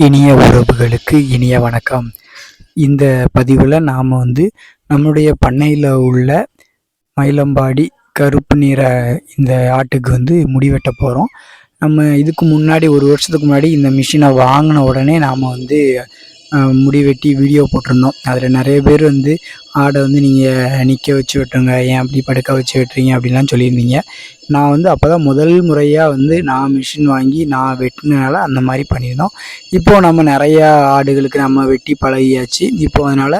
இனிய உறவுகளுக்கு இனிய வணக்கம். இந்த பதிவில் நாம் வந்து நம்முடைய பண்ணையில் உள்ள மயிலம்பாடி கருப்பு நிற இந்த ஆட்டுக்கு வந்து முடி வெட்ட போகிறோம் நம்ம இதுக்கு முன்னாடி ஒரு வருஷத்துக்கு முன்னாடி இந்த மிஷினை வாங்கின உடனே நாம் வந்து முடி வெட்டி வீடியோ போட்டிருந்தோம். அதில் நிறைய பேர் வந்து ஆடை வந்து நீங்கள் நிற்க வச்சு வெட்டுங்க ஏன் அப்படி படுக்க வச்சு வெட்டுறீங்க அப்படின்லாம் சொல்லியிருந்தீங்க. நான் வந்து அப்போ தான் முதல் முறையாக வந்து நான் மிஷின் வாங்கி நான் வெட்டினால அந்த மாதிரி பண்ணியிருந்தோம். இப்போது நம்ம நிறையா ஆடுகளுக்கு நம்ம வெட்டி பழகியாச்சு. இப்போ அதனால்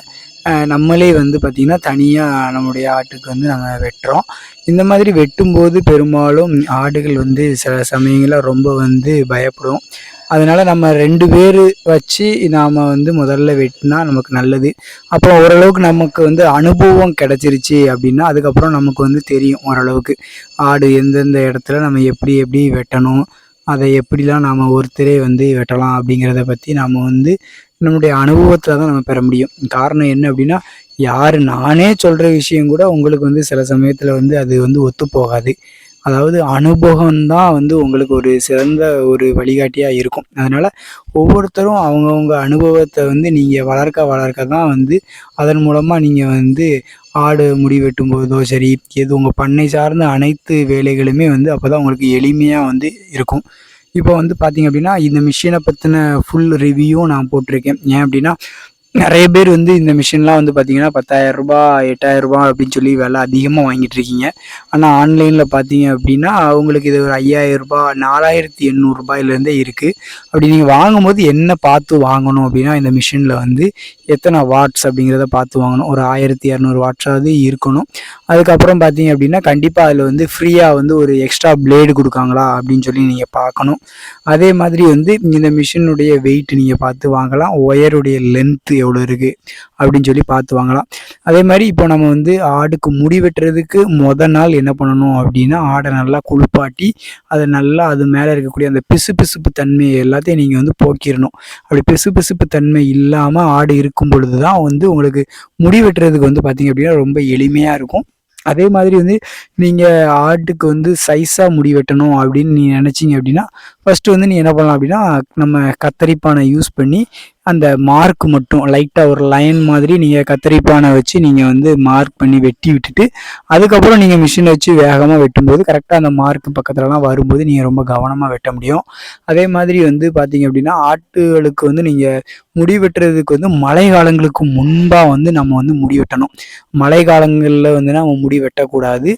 நம்மளே வந்து பார்த்திங்கன்னா தனியாக நம்முடைய ஆட்டுக்கு வந்து நம்ம வெட்டுறோம். இந்த மாதிரி வெட்டும்போது பெரும்பாலும் ஆடுகள் வந்து சில சமயங்களில் ரொம்ப வந்து பயப்படும் அதனால் நம்ம ரெண்டு பேர் வச்சு நாம் வந்து முதல்ல வெட்டினா நமக்கு நல்லது. அப்புறம் ஓரளவுக்கு நமக்கு வந்து அனுபவம் கிடச்சிருச்சு அப்படின்னா அதுக்கப்புறம் நமக்கு வந்து தெரியும் ஓரளவுக்கு. ஆடு எந்தெந்த இடத்துல நம்ம எப்படி எப்படி வெட்டணும் அதை எப்படிலாம் நாம் ஒருத்தரே வந்து வெட்டலாம் அப்படிங்கிறத பற்றி நாம் வந்து நம்முடைய அனுபவத்தில் தான் நம்ம பெற முடியும். காரணம் என்ன அப்படின்னா யார் நானே சொல்கிற விஷயம் கூட உங்களுக்கு வந்து சில சமயத்தில் வந்து அது வந்து ஒத்து போகாது. அதாவது அனுபவம்தான் வந்து உங்களுக்கு ஒரு சிறந்த ஒரு வழிகாட்டியாக இருக்கும். அதனால் ஒவ்வொருத்தரும் அவங்கவுங்க அனுபவத்தை வந்து நீங்கள் வளர்க்க வளர்க்க தான் வந்து அதன் மூலமாக நீங்கள் வந்து ஆடு முடி வெட்டும் போதோ சரி எது உங்கள் பண்ணை சார்ந்த அனைத்து வேலைகளுமே வந்து அப்போ தான் உங்களுக்கு எளிமையாக வந்து இருக்கும். இப்போ வந்து பார்த்திங்க அப்படின்னா இந்த மிஷினை பற்றின ஃபுல் ரிவ்யூவும் நான் போட்டிருக்கேன். ஏன் அப்படின்னா நிறைய பேர் வந்து இந்த மிஷின்லாம் வந்து பார்த்தீங்கன்னா பத்தாயிரம் ரூபாய் எட்டாயிரம் ரூபாய் அப்படின்னு சொல்லி விலை அதிகமாக வாங்கிட்டு இருக்கீங்க. ஆனால் ஆன்லைனில் பார்த்தீங்க அப்படின்னா அவங்களுக்கு இது ஒரு ஐயாயிரம் ரூபாய் நாலாயிரத்தி எண்ணூறுபாயிலேருந்தே இருக்குது அப்படி நீங்கள் வாங்கும்போது என்ன பார்த்து வாங்கணும் அப்படின்னா இந்த மிஷினில் வந்து எத்தனை வாட்ஸ் அப்படிங்கிறத பார்த்து வாங்கணும். ஒரு ஆயிரத்தி இரநூறு வாட்ஸாவது இருக்கணும். அதுக்கப்புறம் பார்த்தீங்க அப்படின்னா கண்டிப்பாக அதில் வந்து ஃப்ரீயாக வந்து ஒரு எக்ஸ்ட்ரா பிளேடு கொடுக்காங்களா அப்படின்னு சொல்லி நீங்கள் பார்க்கணும். அதே மாதிரி வந்து இந்த மிஷினுடைய வெயிட் நீங்கள் பார்த்து வாங்கலாம். ஒயருடைய லென்த்து எவ்வளோ இருக்குது அப்படின்னு சொல்லி பார்த்து வாங்கலாம். அதே மாதிரி இப்போ நம்ம வந்து ஆடுக்கு முடி வெட்டுறதுக்கு மொதல் நாள் என்ன பண்ணணும் அப்படின்னா ஆடை நல்லா குளிப்பாட்டி அதை நல்லா அது மேலே இருக்கக்கூடிய அந்த பிசு பிசுப்பு தன்மை எல்லாத்தையும் நீங்கள் வந்து போக்கிடணும் அப்படி பிசு பிசுப்பு தன்மை இல்லாமல் ஆடு இருக்கும் பொழுது தான் வந்து உங்களுக்கு முடி வெட்டுறதுக்கு வந்து பார்த்தீங்க அப்படின்னா ரொம்ப எளிமையாக இருக்கும். அதே மாதிரி வந்து நீங்கள் ஆட்டுக்கு வந்து சைஸாக முடி வெட்டணும் அப்படின்னு நீ நினச்சிங்க அப்படின்னா ஃபஸ்ட்டு வந்து நீ என்ன பண்ணலாம் அப்படின்னா நம்ம கத்தரிப்பானை யூஸ் பண்ணி அந்த மார்க் மட்டும் லைட்டாக ஒரு லைன் மாதிரி நீங்கள் கத்தரிப்பானை வச்சு நீங்கள் வந்து மார்க் பண்ணி வெட்டி விட்டுட்டு அதுக்கப்புறம் நீங்கள் மிஷினை வச்சு வேகமாக வெட்டும்போது கரெக்டாக அந்த மார்க் பக்கத்துலலாம் வரும்போது நீங்கள் ரொம்ப கவனமாக வெட்ட முடியும். அதே மாதிரி வந்து பார்த்தீங்க அப்படின்னா ஆட்டுகளுக்கு வந்து நீங்கள் முடி வெட்டுறதுக்கு வந்து மழை காலங்களுக்கு முன்பாக வந்து நம்ம வந்து முடி வெட்டணும். மழை காலங்களில் வந்து நம்ம முடி வெட்டக்கூடாது.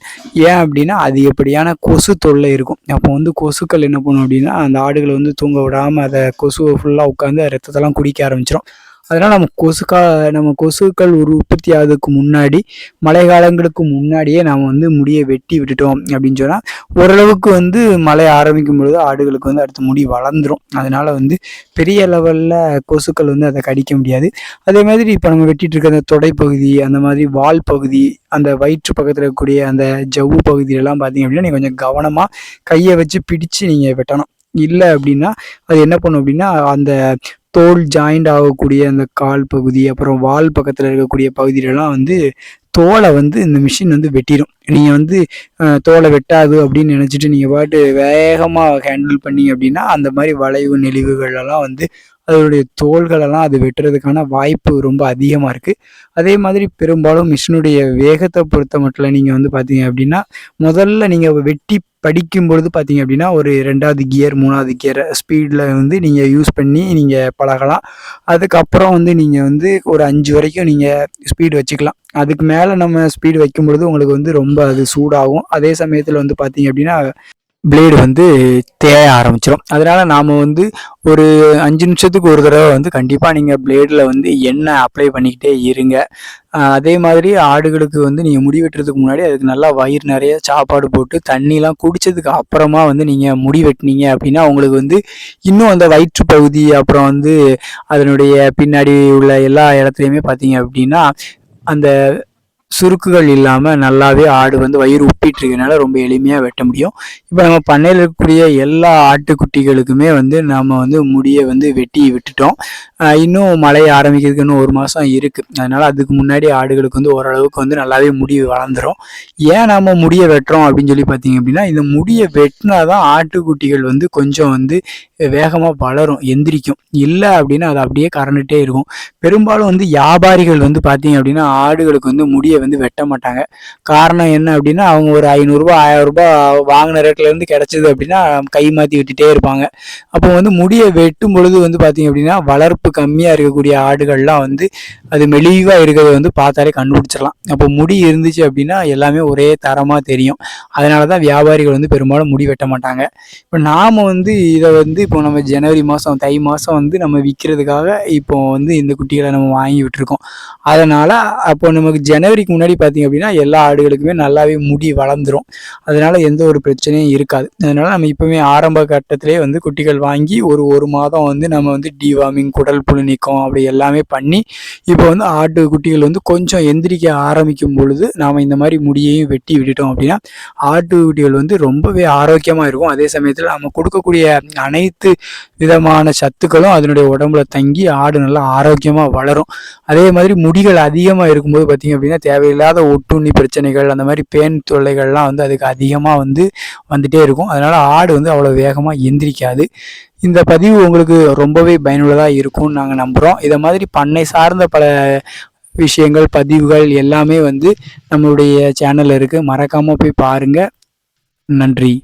ஏன் அப்படின்னா அது எப்படியான கொசு தொல்லை இருக்கும். அப்போ வந்து கொசுக்கள் என்ன பண்ணும் அப்படின்னா அந்த ஆடுகளை வந்து தூங்க விடாமல் அதை கொசுவை ஃபுல்லாக உட்காந்து ரத்தத்தெல்லாம் குடிக்க ஆரம்பிச்சிடும் அதனால் நம்ம கொசுக்கா நம்ம கொசுக்கள் ஒரு உற்பத்தி ஆகிறதுக்கு முன்னாடி மழை காலங்களுக்கு முன்னாடியே நாம் வந்து முடியை வெட்டி விட்டுட்டோம் அப்படின்னு சொன்னால் ஓரளவுக்கு வந்து மழை ஆரம்பிக்கும் பொழுது ஆடுகளுக்கு வந்து அடுத்து முடி வளர்ந்துரும். அதனால் வந்து பெரிய லெவலில் கொசுக்கள் வந்து அதை கடிக்க முடியாது. அதே மாதிரி இப்போ நம்ம வெட்டிட்டு இருக்க அந்த தொடைப்பகுதி அந்த மாதிரி வால் பகுதி அந்த வயிற்று பக்கத்தில் இருக்கக்கூடிய அந்த ஜவ்வு பகுதியிலலாம் பார்த்தீங்க அப்படின்னா நீங்கள் கொஞ்சம் கவனமாக கையை வச்சு பிடிச்சு நீங்கள் வெட்டணும். இல்லை அப்படின்னா அது என்ன பண்ணும் அப்படின்னா அந்த தோல் ஜாயிண்ட் ஆகக்கூடிய அந்த கால் பகுதி அப்புறம் வால் பக்கத்தில் இருக்கக்கூடிய பகுதியிலலாம் வந்து தோலை வந்து இந்த மிஷின் வந்து வெட்டிடும் நீங்கள் வந்து தோலை வெட்டாது அப்படின்னு நினச்சிட்டு நீங்கள் பாட்டு வேகமாக ஹேண்டில் பண்ணீங்க அப்படின்னா அந்த மாதிரி வளைவு நெளிவுகள் எல்லாம் வந்து அதனுடைய தோள்களெல்லாம் அது வெட்டுறதுக்கான வாய்ப்பு ரொம்ப அதிகமாக இருக்குது அதே மாதிரி பெரும்பாலும் மிஷினுடைய வேகத்தை பொறுத்த மட்டும் நீங்கள் வந்து பார்த்தீங்க அப்படின்னா முதல்ல நீங்கள் வெட்டி படிக்கும் பொழுது பார்த்தீங்க அப்படின்னா ஒரு ரெண்டாவது கியர் மூணாவது கியர் ஸ்பீடில் வந்து நீங்கள் யூஸ் பண்ணி நீங்கள் பழகலாம். அதுக்கப்புறம் வந்து நீங்கள் வந்து ஒரு அஞ்சு வரைக்கும் நீங்கள் ஸ்பீடு வச்சுக்கலாம். அதுக்கு மேலே நம்ம ஸ்பீடு வைக்கும் பொழுது உங்களுக்கு வந்து ரொம்ப அது சூடாகும். அதே சமயத்தில் வந்து பார்த்தீங்க அப்படின்னா பிளேடு வந்து தேய ஆரம்பிச்சிடும் அதனால் நாம் வந்து ஒரு அஞ்சு நிமிஷத்துக்கு ஒரு தடவை வந்து கண்டிப்பாக நீங்கள் பிளேடில் வந்து எண்ணெய் அப்ளை பண்ணிக்கிட்டே இருங்க. அதே மாதிரி ஆடுகளுக்கு வந்து நீங்கள் முடி வெட்டுறதுக்கு முன்னாடி அதுக்கு நல்லா வயிறு நிறைய சாப்பாடு போட்டு தண்ணிலாம் குடித்ததுக்கு அப்புறமா வந்து நீங்கள் முடி வெட்டினீங்க அப்படின்னா உங்களுக்கு வந்து இன்னும் அந்த வயிற்று பகுதி அப்புறம் வந்து அதனுடைய பின்னாடி உள்ள எல்லா இடத்துலையுமே பார்த்தீங்க அப்படின்னா அந்த சுருக்குகள் இல்லாமல் நல்லாவே ஆடு வந்து வயிறு உப்பிட்டு இருக்கனால ரொம்ப எளிமையாக வெட்ட முடியும். இப்போ நம்ம பண்ணையில் இருக்கக்கூடிய எல்லா ஆட்டுக்குட்டிகளுக்குமே வந்து நம்ம வந்து முடியை வந்து வெட்டி விட்டுட்டோம். இன்னும் மழை ஆரம்பிக்கிறதுக்கு இன்னும் ஒரு மாதம் இருக்குது அதனால் அதுக்கு முன்னாடி ஆடுகளுக்கு வந்து ஓரளவுக்கு வந்து நல்லாவே முடி வளர்ந்துடும் ஏன் நம்ம முடியை வெட்டுறோம் அப்படின்னு சொல்லி பார்த்தீங்க அப்படின்னா இந்த முடியை வெட்டினா தான் ஆட்டுக்குட்டிகள் வந்து கொஞ்சம் வந்து வேகமாக வளரும் எந்திரிக்கும். இல்லை அப்படின்னா அது அப்படியே கறந்துட்டே இருக்கும். பெரும்பாலும் வந்து வியாபாரிகள் வந்து பார்த்தீங்க அப்படின்னா ஆடுகளுக்கு வந்து முடியை வந்து வெட்ட மாட்டாங்க. காரணம் என்ன அப்படின்னா அவங்க ஒரு ஐநூறுரூபா ஆயிரரூபா வாங்கின ரேட்லேருந்து கிடச்சிது அப்படின்னா கை மாற்றி விட்டுட்டே இருப்பாங்க. அப்போ வந்து முடியை வெட்டும் பொழுது வந்து பார்த்தீங்க அப்படின்னா வளர்ப்பு கம்மியாக இருக்கக்கூடிய ஆடுகள்லாம் வந்து அது மெலிவாக இருக்கிறத வந்து பார்த்தாலே கண்டுபிடிச்சிடலாம். அப்போ முடி இருந்துச்சு அப்படின்னா எல்லாமே ஒரே தரமாக தெரியும். அதனால தான் வியாபாரிகள் வந்து பெரும்பாலும் முடி வெட்ட மாட்டாங்க. இப்போ நாம் வந்து இதை வந்து இப்போ நம்ம ஜனவரி மாதம் தை மாதம் வந்து நம்ம விற்கிறதுக்காக இப்போ வந்து இந்த குட்டிகளை நம்ம வாங்கி விட்டுருக்கோம். அதனால் அப்போ நமக்கு ஜனவரிக்கு முன்னாடி பார்த்தீங்க அப்படின்னா எல்லா ஆடுகளுக்குமே நல்லாவே முடி வளர்ந்துரும். அதனால் எந்த ஒரு பிரச்சனையும் இருக்காது. அதனால் நம்ம இப்போவே ஆரம்ப கட்டத்திலே வந்து குட்டிகள் வாங்கி ஒரு ஒரு மாதம் வந்து நம்ம வந்து டிவார்மிங் குடல் புழு நீக்கம் அப்படி எல்லாமே பண்ணி இப்போ வந்து ஆட்டு குட்டிகள் வந்து கொஞ்சம் எந்திரிக்க ஆரம்பிக்கும் பொழுது நாம் இந்த மாதிரி முடியையும் வெட்டி விட்டுட்டோம் அப்படின்னா ஆட்டு குட்டிகள் வந்து ரொம்பவே ஆரோக்கியமாக இருக்கும். அதே சமயத்தில் நம்ம கொடுக்கக்கூடிய அனைத்து விதமான சத்துக்களும் அதனுடைய உடம்புல தங்கி ஆடு நல்லா ஆரோக்கியமாக வளரும். அதே மாதிரி முடிகள் அதிகமாக இருக்கும்போது பார்த்திங்க அப்படின்னா தேவையில்லாத ஒட்டுண்ணி பிரச்சனைகள் அந்த மாதிரி பேன் தொல்லைகள்லாம் வந்து அதுக்கு அதிகமாக வந்து வந்துகிட்டே இருக்கும். அதனால் ஆடு வந்து அவ்வளோ வேகமாக எந்திரிக்காது. இந்த பதிவு உங்களுக்கு ரொம்பவே பயனுள்ளதாக இருக்கும்னு நாங்கள் நம்புகிறோம் இதை மாதிரி பண்ணை சார்ந்த பல விஷயங்கள் பதிவுகள் எல்லாமே வந்து நம்மளுடைய சேனலில் இருக்குது மறக்காமல் போய் பாருங்கள் நன்றி.